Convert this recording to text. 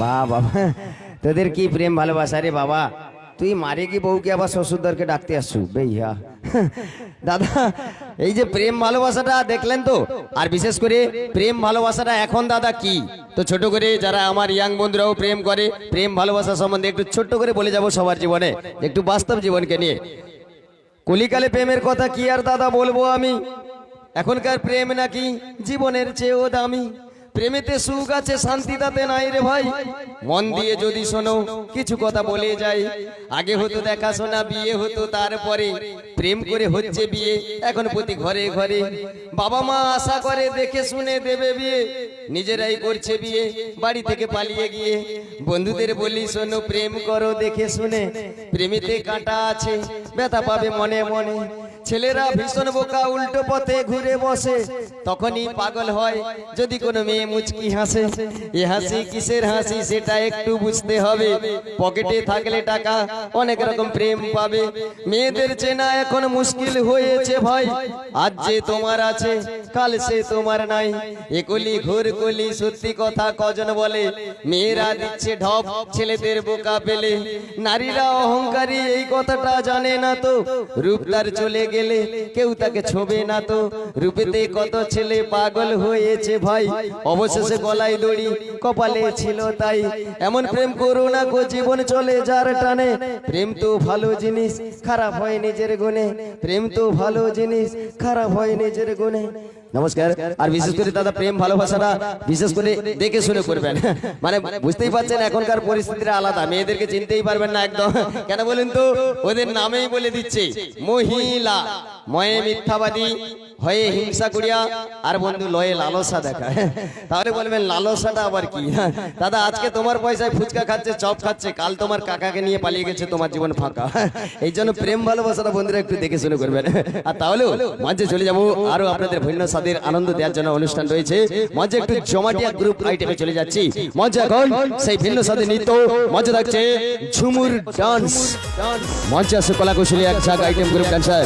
বাহ বাবা তোদের কি প্রেম ভালোবাসা রে বাবা? তুই মারে কি বউকে আবার শ্বশুরদারকে ডাকতে আসছু? বেইয়া। দাদা, এই যে প্রেম ভালোবাসাটা দেখলেন তো? আর বিশেষ করে প্রেম ভালোবাসাটা এখন দাদা কি? তো ছোট করে যারা আমার ইয়াং বন্ধুরাও প্রেম করে, প্রেম ভালোবাসা সম্বন্ধে একটু ছোট্ট করে বলে যাব সবার জীবনে, একটু বাস্তব জীবনকে নিয়ে। কলিকালে প্রেমের কথা কি আর দাদা বলব আমি? এখনকার প্রেম নাকি জীবনের চেয়েও দামি। প্রেমেতে সুখ আছে শান্তি তাতে নাই রে ভাই। মন দিয়ে যদি শোনো, কিছু কথা বলে যাই। আগে হতো দেখাশোনা, বিয়ে হতো, তারপরে প্রেম করে হচ্ছে বিয়ে। এখন প্রতি ঘরে ঘরে বাবা মা আশা করে, দেখে শুনে দেবে বিয়ে। নিজেরাই করছে বিয়ে, বাড়ি থেকে পালিয়ে গিয়ে। বন্ধুদের বলি, শোনো, প্রেম করো, দেখে শুনে। প্রেমেতে কাঁটা আছে, ব্যথা পাবে মনে মনে। ছেলেরা ভীষণ বোকা উল্টো পথে ঘুরে বসে। তখনই পাগল হয়, যদি কোনো মেয়ে মুচকি হাসে। এ হাসি কিসের হাসি সেটা একটু বুঝতে হবে। পকেটে থাকলে টাকা, অনেক রকম প্রেম পাবে। মেয়েদের চেনা এখন মুশকিল হয়েছে ভাই। আজ যে তোমার আছে, কাল সে তোমার নাই। একলি ঘোর কলি সত্যি কথা কজন বলে? মেয়েরা দিচ্ছে ঢপ, ছেলেদের বোকা পেলে। নারীরা অহংকারী, এই কথাটা জানে না তো। রূপদার চলে গেলে কেউ তাকে ছোবে না তো। রূপেতে কত ছেলে পাগল হয়েছে ভাই। অবশেষে গলায় দড়ি কপালে ছিল তাই। এমন প্রেম করো না গো জীবন চলে যার টানে। প্রেম তো ভালো জিনিস খারাপ হয় নিজের গুণে। প্রেম তো ভালো জিনিস খারাপ হয় নিজের গুণে। নমস্কার। আর বিশেষ করে দাদা প্রেম ভালোবাসাটা বিশেষ করে দেখে শুনে করবেন। মানে বুঝতেই পারছেন এখনকার পরিস্থিতিটা আলাদা। মেয়েদেরকে চিনতেই পারবেন না একদম। কেন বলেন তো? ওদের নামেই বলে দিচ্ছে মহিলা ময়ে মিথ্যাবাদী হয়ে হিংসা করিয়া আর বন্ধু লয়ে লালসা দেখায় তাহলে বলবেন, লালসাটা আবার কি? দাদা, আজকে তোমার পয়সায় ফুচকা খাচ্ছে, চপ খাচ্ছে, কাল তোমার কাকাকে নিয়ে পালিয়ে গেছে, তোমার জীবন ফাঁকা। এই জন্য প্রেম ভালোবাসাটা বন্ধুরা একটু দেখে শুনে করবেন। আর তাহলেও মঞ্চে চলে যাব, আরও আপনাদের ভিন্ন স্বাদের আনন্দ দেওয়ার জন্য অনুষ্ঠান রয়েছে। মঞ্চে একটু জমাটিয়া গ্রুপ আইটেমে চলে যাচ্ছি। মঞ্চে এখন সেই ভিন্ন স্বাদের নৃত্য, মঞ্চে থাকছে ঝুমুর ডান্স মঞ্চে আছে কলা কৌশলী এক আইটেম গ্রুপ ডান্সার